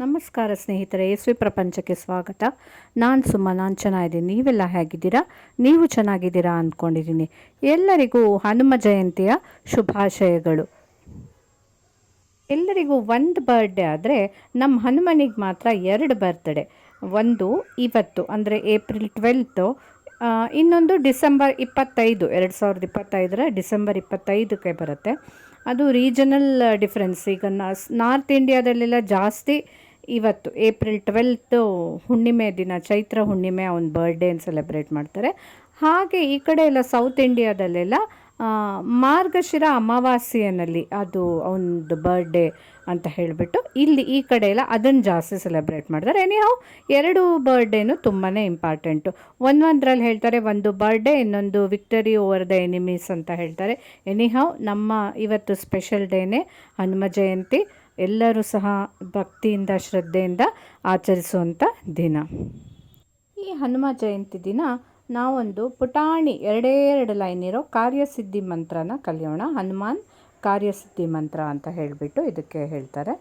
ನಮಸ್ಕಾರ ಸ್ನೇಹಿತರೆ ಯೇಸುವಿ ಪ್ರಪಂಚಕ್ಕೆ ಸ್ವಾಗತ. ನಾನು ಸುಮ್ಮ ನಾನು ಚೆನ್ನಾಗಿದ್ದೀನಿ. ನೀವೆಲ್ಲ ಹೇಗಿದ್ದೀರಾ? ನೀವು ಚೆನ್ನಾಗಿದ್ದೀರಾ ಅಂದ್ಕೊಂಡಿದ್ದೀನಿ. ಎಲ್ಲರಿಗೂ ಹನುಮ ಜಯಂತಿಯ ಶುಭಾಶಯಗಳು. ಎಲ್ಲರಿಗೂ ಒಂದು ಬರ್ಡೇ ಆದರೆ ನಮ್ಮ ಹನುಮನಿಗೆ ಮಾತ್ರ ಎರಡು ಬರ್ತ್ಡೇ ಒಂದು ಇವತ್ತು, ಅಂದರೆ ಏಪ್ರಿಲ್ ಟ್ವೆಲ್ತು ಇನ್ನೊಂದು ಡಿಸೆಂಬರ್ ಇಪ್ಪತ್ತೈದು, ಎರಡು ಸಾವಿರದ ಇಪ್ಪತ್ತೈದರ ಡಿಸೆಂಬರ್ ಇಪ್ಪತ್ತೈದಕ್ಕೆ ಬರುತ್ತೆ. ಅದು ರೀಜನಲ್ ಡಿಫ್ರೆನ್ಸ್. ಈಗ ನಾರ್ತ್ ಇಂಡಿಯಾದಲ್ಲೆಲ್ಲ ಜಾಸ್ತಿ ಇವತ್ತು ಏಪ್ರಿಲ್ ಟ್ವೆಲ್ತು ಹುಣ್ಣಿಮೆ ದಿನ, ಚೈತ್ರ ಹುಣ್ಣಿಮೆ ಅವನ ಬರ್ಡೇನ ಸೆಲೆಬ್ರೇಟ್ ಮಾಡ್ತಾರೆ. ಹಾಗೆ ಈ ಕಡೆ ಎಲ್ಲ ಸೌತ್ ಇಂಡಿಯಾದಲ್ಲೆಲ್ಲ ಮಾರ್ಗಶಿರ ಅಮಾವಾಸ್ಯೆಯಲ್ಲಿ ಅದು ಅವನದು ಬರ್ಡೇ ಅಂತ ಹೇಳಿಬಿಟ್ಟು ಇಲ್ಲಿ ಈ ಕಡೆ ಎಲ್ಲ ಅದನ್ನು ಜಾಸ್ತಿ ಸೆಲೆಬ್ರೇಟ್ ಮಾಡ್ತಾರೆ. ಎನಿಹಾವ್ ಎರಡು ಬರ್ಡೇನು ತುಂಬಾ ಇಂಪಾರ್ಟೆಂಟು ಒಂದೊಂದರಲ್ಲಿ ಹೇಳ್ತಾರೆ, ಒಂದು ಬರ್ಡೇ ಇನ್ನೊಂದು ವಿಕ್ಟರಿ ಓವರ್ ದ ಎನಿಮೀಸ್ ಅಂತ ಹೇಳ್ತಾರೆ. ಎನಿಹಾವ್ ನಮ್ಮ ಇವತ್ತು ಸ್ಪೆಷಲ್ ಡೇನೇ ಹನುಮ ಜಯಂತಿ. ಎಲ್ಲರೂ ಸಹ ಭಕ್ತಿಯಿಂದ, ಶ್ರದ್ಧೆಯಿಂದ ಆಚರಿಸುವಂಥ ದಿನ. ಈ ಹನುಮ ಜಯಂತಿ ದಿನ ನಾವೊಂದು ಪುಟಾಣಿ ಎರಡೇ ಎರಡು ಲೈನ್ ಇರೋ ಕಾರ್ಯಸಿದ್ಧಿ ಮಂತ್ರನ ಕಲಿಯೋಣ. ಹನುಮಾನ್ ಕಾರ್ಯಸಿದ್ಧಿ ಮಂತ್ರ ಅಂತ ಹೇಳಿಬಿಟ್ಟು ಇದಕ್ಕೆ ಹೇಳ್ತಾರೆ.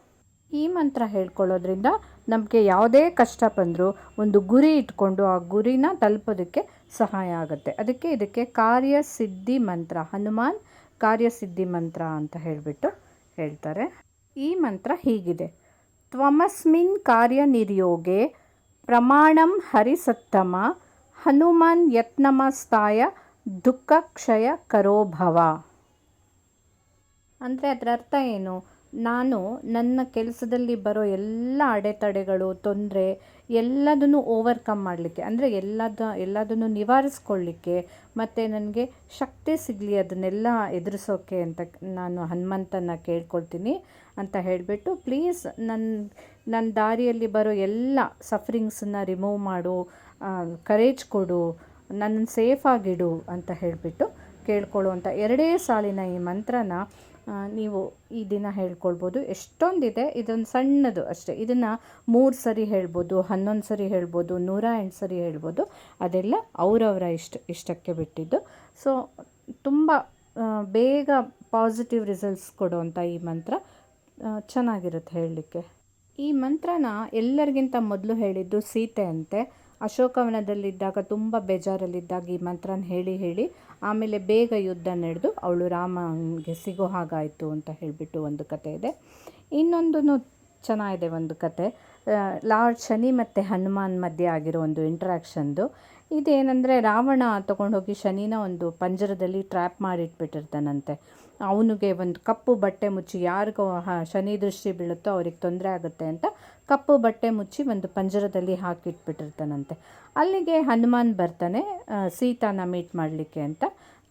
ಈ ಮಂತ್ರ ಹೇಳ್ಕೊಳ್ಳೋದ್ರಿಂದ ನಮಗೆ ಯಾವುದೇ ಕಷ್ಟ ಬಂದರೂ ಒಂದು ಗುರಿ ಇಟ್ಕೊಂಡು ಆ ಗುರಿನ ತಲುಪೋದಕ್ಕೆ ಸಹಾಯ ಆಗುತ್ತೆ. ಅದಕ್ಕೆ ಇದಕ್ಕೆ ಕಾರ್ಯಸಿದ್ಧಿ ಮಂತ್ರ, ಹನುಮಾನ್ ಕಾರ್ಯಸಿದ್ಧಿ ಮಂತ್ರ ಅಂತ ಹೇಳಿಬಿಟ್ಟು ಹೇಳ್ತಾರೆ. ಈ ಮಂತ್ರ ಹೀಗಿದೆ. ತ್ವಮಸ್ಮಿನ್ ಕಾರ್ಯನಿರ್ಯೋಗೆ ಪ್ರಮಾಣಂ ಹರಿಸತ್ತಮ ಹನುಮಾನ್ ಯತ್ನಮಸ್ತಾಯ ದುಃಖ ಕ್ಷಯ ಕರೋಭವ ಅಂದರೆ ಅದರ ಅರ್ಥ ಏನು? ನಾನು ನನ್ನ ಕೆಲಸದಲ್ಲಿ ಬರೋ ಎಲ್ಲ ಅಡೆತಡೆಗಳು, ತೊಂದರೆ ಎಲ್ಲದನ್ನು ಓವರ್ಕಮ್ ಮಾಡಲಿಕ್ಕೆ, ಅಂದರೆ ಎಲ್ಲದ, ಎಲ್ಲದನ್ನು ನಿವಾರಿಸ್ಕೊಳ್ಳಿಕ್ಕೆ ಮತ್ತು ನನಗೆ ಶಕ್ತಿ ಸಿಗಲಿ ಅದನ್ನೆಲ್ಲ ಎದುರಿಸೋಕ್ಕೆ ಅಂತ ನಾನು ಹನುಮಂತನ ಕೇಳ್ಕೊಳ್ತೀನಿ ಅಂತ ಹೇಳಿಬಿಟ್ಟು ಪ್ಲೀಸ್ ನನ್ನ ನನ್ನ ದಾರಿಯಲ್ಲಿ ಬರೋ ಎಲ್ಲ ಸಫರಿಂಗ್ಸನ್ನ ರಿಮೂವ್ ಮಾಡು ಕರೇಜ್ ಕೊಡು, ನನ್ನನ್ನು ಸೇಫಾಗಿಡು ಅಂತ ಹೇಳಿಬಿಟ್ಟು ಕೇಳ್ಕೊಳ್ಳುವಂಥ ಎರಡೇ ಸಾಲಿನ ಈ ಮಂತ್ರನ ನೀವು ಈ ದಿನ ಹೇಳ್ಕೊಳ್ಬೋದು. ಎಷ್ಟೊಂದಿದೆ, ಇದೊಂದು ಸಣ್ಣದು ಅಷ್ಟೇ. ಇದನ್ನು ಮೂರು ಸರಿ ಹೇಳ್ಬೋದು, ಹನ್ನೊಂದು ಸರಿ ಹೇಳ್ಬೋದು, ನೂರ ಎಂಟು ಸರಿ ಹೇಳ್ಬೋದು. ಅದೆಲ್ಲ ಅವರವರ ಇಷ್ಟ, ಇಷ್ಟಕ್ಕೆ ಬಿಟ್ಟಿದ್ದು. ಸೊ ತುಂಬ ಬೇಗ ಪಾಸಿಟಿವ್ ರಿಸಲ್ಟ್ಸ್ ಕೊಡುವಂಥ ಈ ಮಂತ್ರ ಚೆನ್ನಾಗಿರುತ್ತೆ ಹೇಳಲಿಕ್ಕೆ. ಈ ಮಂತ್ರನ ಎಲ್ಲರಿಗಿಂತ ಮೊದಲು ಹೇಳಿದ್ದು ಸೀತೆ ಅಂತೆ ಅಶೋಕವನದಲ್ಲಿದ್ದಾಗ ತುಂಬ ಬೇಜಾರಲ್ಲಿದ್ದಾಗ ಈ ಮಂತ್ರನ ಹೇಳಿ ಹೇಳಿ ಆಮೇಲೆ ಬೇಗ ಯುದ್ಧ ನಡೆದು ಅವಳು ರಾಮನಿಗೆ ಸಿಗೋ ಹಾಗಾಯಿತು ಅಂತ ಹೇಳಿಬಿಟ್ಟು ಒಂದು ಕತೆ ಇದೆ. ಇನ್ನೊಂದು ಚೆನ್ನಾಗಿದೆ ಒಂದು ಕತೆ. ಲಾರ್ಡ್ ಶನಿ ಮತ್ತು ಹನುಮಾನ್ ಮಧ್ಯೆ ಆಗಿರೋ ಒಂದು ಇಂಟ್ರ್ಯಾಕ್ಷನ್ದು ಇದೇನೆಂದರೆ ರಾವಣ ತೊಗೊಂಡೋಗಿ ಶನಿನ ಒಂದು ಪಂಜರದಲ್ಲಿ ಟ್ರ್ಯಾಪ್ ಮಾಡಿಟ್ಬಿಟ್ಟಿರ್ತಾನಂತೆ. ಅವನಿಗೆ ಒಂದು ಕಪ್ಪು ಬಟ್ಟೆ ಮುಚ್ಚಿ ಯಾರಿಗೂ ಶನಿ ದೃಷ್ಟಿ ಬೀಳುತ್ತೋ ಅವ್ರಿಗೆ ತೊಂದರೆ ಆಗುತ್ತೆ ಅಂತ ಕಪ್ಪು ಬಟ್ಟೆ ಮುಚ್ಚಿ ಒಂದು ಪಂಜರದಲ್ಲಿ ಹಾಕಿಟ್ಬಿಟ್ಟಿರ್ತಾನಂತೆ. ಅಲ್ಲಿಗೆ ಹನುಮಾನ್ ಬರ್ತಾನೆ ಸೀತಾನ ಮೀಟ್ ಮಾಡಲಿಕ್ಕೆ ಅಂತ.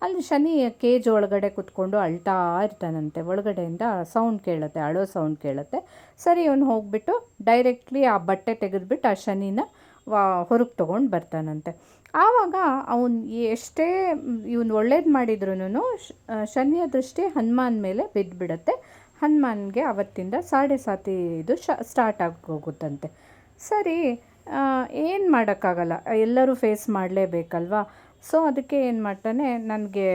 ಅಲ್ಲಿ ಶನಿ ಕೇಜ್ ಒಳಗಡೆ ಕುತ್ಕೊಂಡು ಅಳ್ತಾ ಇರ್ತಾನಂತೆ. ಒಳಗಡೆಯಿಂದ ಸೌಂಡ್ ಕೇಳುತ್ತೆ, ಅಳೋ ಸೌಂಡ್ ಕೇಳುತ್ತೆ. ಸರಿ, ಅವನು ಹೋಗ್ಬಿಟ್ಟು ಡೈರೆಕ್ಟ್ಲಿ ಆ ಬಟ್ಟೆ ತೆಗೆದುಬಿಟ್ಟು ಆ ಶನಿನ ವಾ ಹೊರಗೆ ತೊಗೊಂಡು ಬರ್ತಾನಂತೆ. ಆವಾಗ ಅವನು ಎಷ್ಟೇ, ಇವನು ಒಳ್ಳೇದು ಮಾಡಿದ್ರೂ ಶನಿಯ ದೃಷ್ಟಿ ಹನುಮಾನ್ ಮೇಲೆ ಬಿದ್ದುಬಿಡತ್ತೆ ಹನುಮಾನ್ಗೆ ಅವತ್ತಿಂದ ಸಾಡೆ ಸಾತಿ ಇದು ಶ ಸ್ಟಾರ್ಟ್ ಆಗೋಗುತ್ತಂತೆ ಸರಿ ಏನು ಮಾಡೋಕ್ಕಾಗಲ್ಲ. ಎಲ್ಲರೂ ಫೇಸ್ ಮಾಡಲೇಬೇಕಲ್ವಾ? ಸೊ ಅದಕ್ಕೆ ಏನು ಮಾಡ್ತಾನೆ, ನನಗೆ,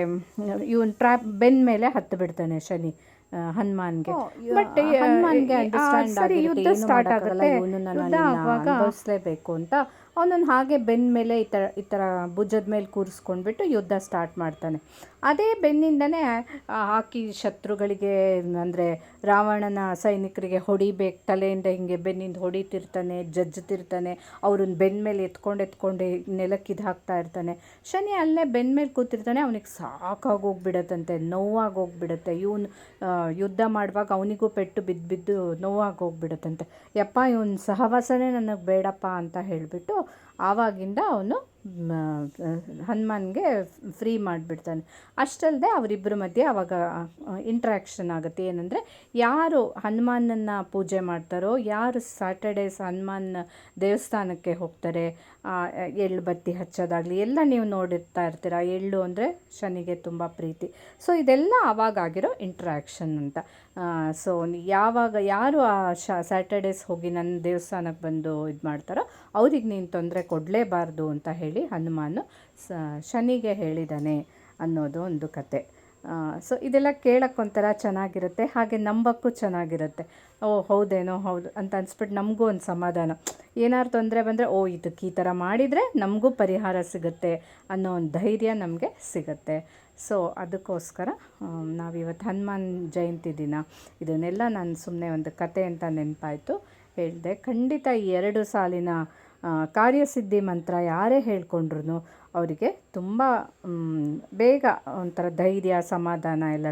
ಇವನು ಟ್ರ್ಯಾಪ್ ಬೆನ್ನ ಮೇಲೆ ಹತ್ತು ಬಿಡ್ತಾನೆ ಶನಿ. ಹನುಮಾನ್ಗೆ. ಬಟ್ ಹನುಮಾನ್ಗೆ ಸರಿ ಯುದ್ಧ ಸ್ಟಾರ್ಟ್ ಆಗುತ್ತೆ. ಯುದ್ಧ ಅಂತ ಅವನನ್ನು ಹಾಗೆ ಬೆನ್ನ ಮೇಲೆ ಈ ಥರ ಈ ಥರ ಭುಜದ ಮೇಲೆ ಕೂರಿಸ್ಕೊಂಡ್ಬಿಟ್ಟು ಯುದ್ಧ ಸ್ಟಾರ್ಟ್ ಮಾಡ್ತಾನೆ. ಅದೇ ಬೆನ್ನಿಂದನೇ ಹಾಕಿ ಶತ್ರುಗಳಿಗೆ, ಅಂದರೆ ರಾವಣನ ಸೈನಿಕರಿಗೆ ಹೊಡಿಬೇಕು, ತಲೆಯಿಂದ ಹಿಂಗೆ ಬೆನ್ನಿಂದ ಹೊಡಿತಿರ್ತಾನೆ ಜಜ್ಜುತ್ತಿರ್ತಾನೆ ಅವ್ರನ್ನ ಬೆನ್ನ ಮೇಲೆ ಎತ್ಕೊಂಡು ಎತ್ಕೊಂಡು ನೆಲಕ್ಕೆ ಇದು ಹಾಕ್ತಾ ಇರ್ತಾನೆ. ಶನಿ ಅಲ್ಲೇ ಬೆನ್ನ ಮೇಲೆ ಕೂತಿರ್ತಾನೆ, ಅವನಿಗೆ ಸಾಕಾಗೋಗ್ಬಿಡತ್ತಂತೆ ನೋವಾಗಿ ಹೋಗ್ಬಿಡತ್ತೆ. ಇವನು ಯುದ್ಧ ಮಾಡುವಾಗ ಅವನಿಗೂ ಪೆಟ್ಟು ಬಿದ್ದು ಬಿದ್ದು ನೋವಾಗಿ ಹೋಗ್ಬಿಡತ್ತಂತೆ. ಯಪ್ಪ, ಇವನ ಸಹವಾಸನೇ ನನಗೆ ಬೇಡಪ್ಪ ಅಂತ ಹೇಳಿಬಿಟ್ಟು ಆವಾಗಿಂದ ಅವನು ಹನುಮಾನ್ಗೆ ಫ್ರೀ ಮಾಡಿಬಿಡ್ತಾನೆ. ಅಷ್ಟಲ್ಲದೆ ಅವರಿಬ್ಬರ ಮಧ್ಯೆ ಆವಾಗ ಇಂಟ್ರ್ಯಾಕ್ಷನ್ ಆಗುತ್ತೆ. ಏನಂದರೆ, ಯಾರು ಹನುಮಾನನ್ನು ಪೂಜೆ ಮಾಡ್ತಾರೋ, ಯಾರು ಸ್ಯಾಟರ್ಡೇಸ್ ಹನುಮಾನ್ ದೇವಸ್ಥಾನಕ್ಕೆ ಹೋಗ್ತಾರೆ ಎಳ್ಳು ಬತ್ತಿ ಹಚ್ಚೋದಾಗಲಿ, ಎಲ್ಲ ನೀವು ನೋಡಿರ್ತಾ ಇರ್ತೀರ. ಎಳ್ಳು ಅಂದರೆ ಶನಿಗೆ ತುಂಬ ಪ್ರೀತಿ. ಸೊ ಇದೆಲ್ಲ ಆವಾಗ ಆಗಿರೋ ಇಂಟ್ರ್ಯಾಕ್ಷನ್ ಅಂತ. ಸೊ ಯಾವಾಗ, ಯಾರು ಆ ಶ ಸ್ಯಾಟರ್ಡೇಸ್ ಹೋಗಿ ನನ್ನ ದೇವಸ್ಥಾನಕ್ಕೆ ಬಂದು ಇದು ಮಾಡ್ತಾರೋ ಅವ್ರಿಗೆ ನೀನು ತೊಂದರೆ ಕೊಡಲೇಬಾರ್ದು ಅಂತ ಹೇಳಿ ಹನುಮಾನು ಸ ಶನಿಗೆ ಹೇಳಿದಾನೆ ಅನ್ನೋದು ಒಂದು ಕತೆ. ಸೊ ಇದೆಲ್ಲ ಕೇಳೋಕ್ಕೊಂಥರ ಚೆನ್ನಾಗಿರುತ್ತೆ, ಹಾಗೆ ನಂಬಕ್ಕೂ ಚೆನ್ನಾಗಿರುತ್ತೆ. ಓ, ಹೌದೇನೋ, ಹೌದು ಅಂತ ಅನ್ಸ್ಬಿಟ್ಟು ನಮಗೂ ಒಂದು ಸಮಾಧಾನ. ಏನಾದ್ರು ತೊಂದರೆ ಬಂದರೆ, ಓ, ಇದಕ್ಕೆ ಈ ಥರ ಮಾಡಿದರೆ ನಮಗೂ ಪರಿಹಾರ ಸಿಗುತ್ತೆ ಅನ್ನೋ ಒಂದು ಧೈರ್ಯ ನಮಗೆ ಸಿಗುತ್ತೆ. ಸೊ ಅದಕ್ಕೋಸ್ಕರ ನಾವಿವತ್ತು ಹನುಮಾನ್ ಜಯಂತಿ ದಿನ. ಇದನ್ನೆಲ್ಲ ನಾನು ಸುಮ್ಮನೆ ಒಂದು ಕತೆ ಅಂತ ನೆನಪಾಯಿತು. ಹೇಳಿದೆ. ಖಂಡಿತ ಈ ಎರಡು ಸಾಲಿನ ಕಾರ್ಯಸಿದ್ಧಿ ಮಂತ್ರ ಯಾರೇ ಹೇಳ್ಕೊಂಡ್ರು ಅವರಿಗೆ ತುಂಬ ಬೇಗ ಒಂಥರ ಧೈರ್ಯ, ಸಮಾಧಾನ ಎಲ್ಲ